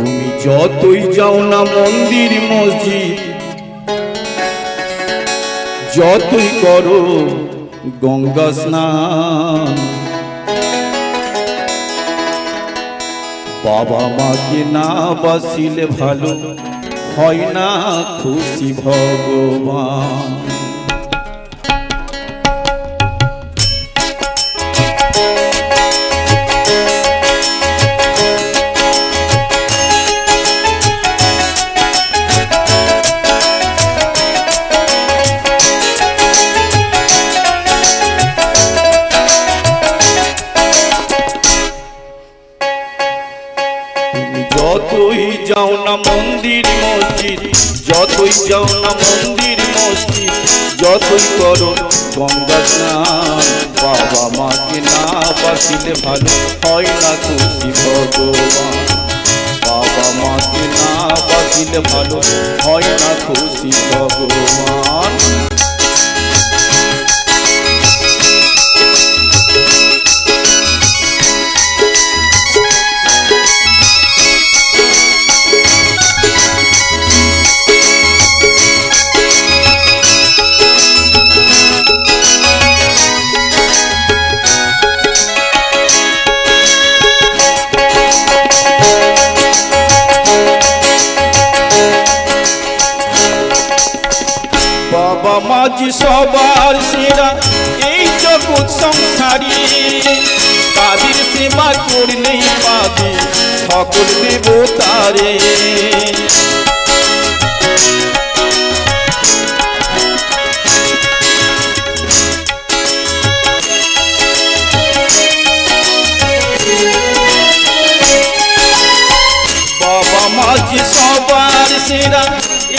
তুমি যতই যাও না মন্দির, মসজিদ, যতই করো গঙ্গা স্নান। বাবা মাকে না বাসিলে ভালো হয় না খুশি ভগবান। যাও না মন্দির মসজিদ, যতই যাও না মন্দির মসজিদ, যতই করো গঙ্গা স্নান, বাবা মাকে না বাসিলে ভালো হয় না খুশি ভগবান। বাবা মাকে না বাসিলে ভালো হয় না খুশি ভগবান। মাঝি সবার সেরা এই জগৎ সংসারী। তাদের সেবা করলেই পাবে সকল দেবতারে।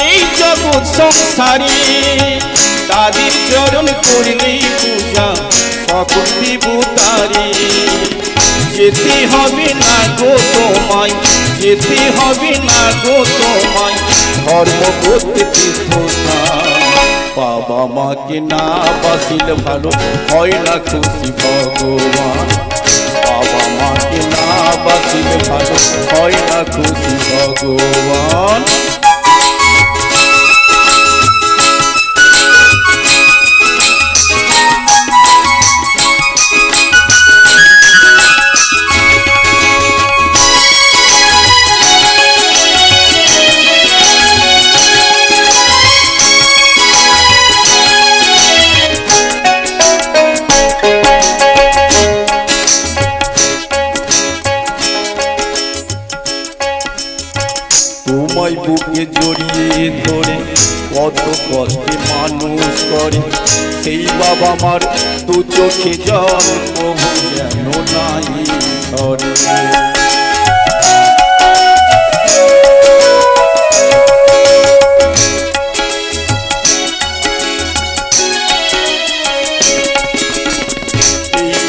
এই জগৎ সংসারী তাদের চরণ করলেই পূজা সকল বিভূতারি। যেতে হবে না গো তোমায়, যেতে হবে না গো তোমায়, ধর্ম করতে বাবা মাকে না বাসিল ভালো, হয় না খুশি ভগবান। বাবা মাকে না বাসিলে ভালো, হয় না খুশি ভগবান। তোমায় বুকে জড়িয়ে ধরে, কত কষ্টে মানুষ করে। সেই বাবা মার দু চোখে জল কবু যেন নাই ধরে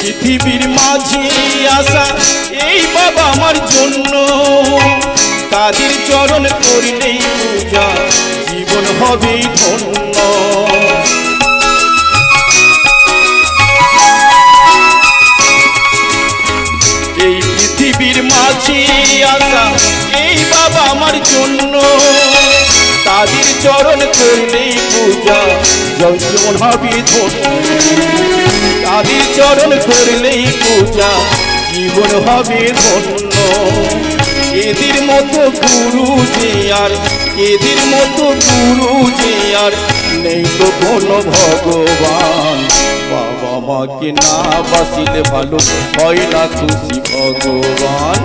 পৃথিবীর মাঝে আসা এই বাবা আমার জন্য। তাদের চরণ করলেই পূজা, জীবন হবে ধন্য। এই পৃথিবীর মাঝে আসা এই বাবা আমার জন্য। তাদের চরণ করলেই পূজা জীবন হবে ধন্য। তাদের চরণ করলেই পূজা, জীবন হবে ধন্য। এদের মতো গুরু যে আর এদের মতো গুরু যে আর, নেই তো কোনো ভগবান। বাবা মাকে না বাসিলে ভালো হয় না খুশি ভগবান।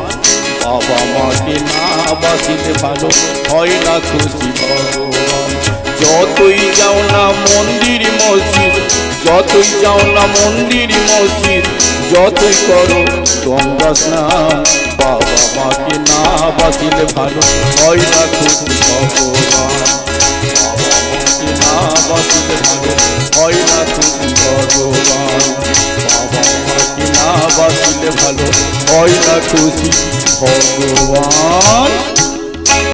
বাবা মাকে না বাসিলে ভালো হয় না খুশি ভগবান। যতই যাও না মন্দির মসজিদ, যতই যাও না মন্দির মসজিদ, যতই করো গঙ্গা স্নান বাসিলে ভালো না খুশি ভগবান বাবা মাকে না বাসিলে ভালো না খুশি ভগবান ভালো না খুশি ভগবান।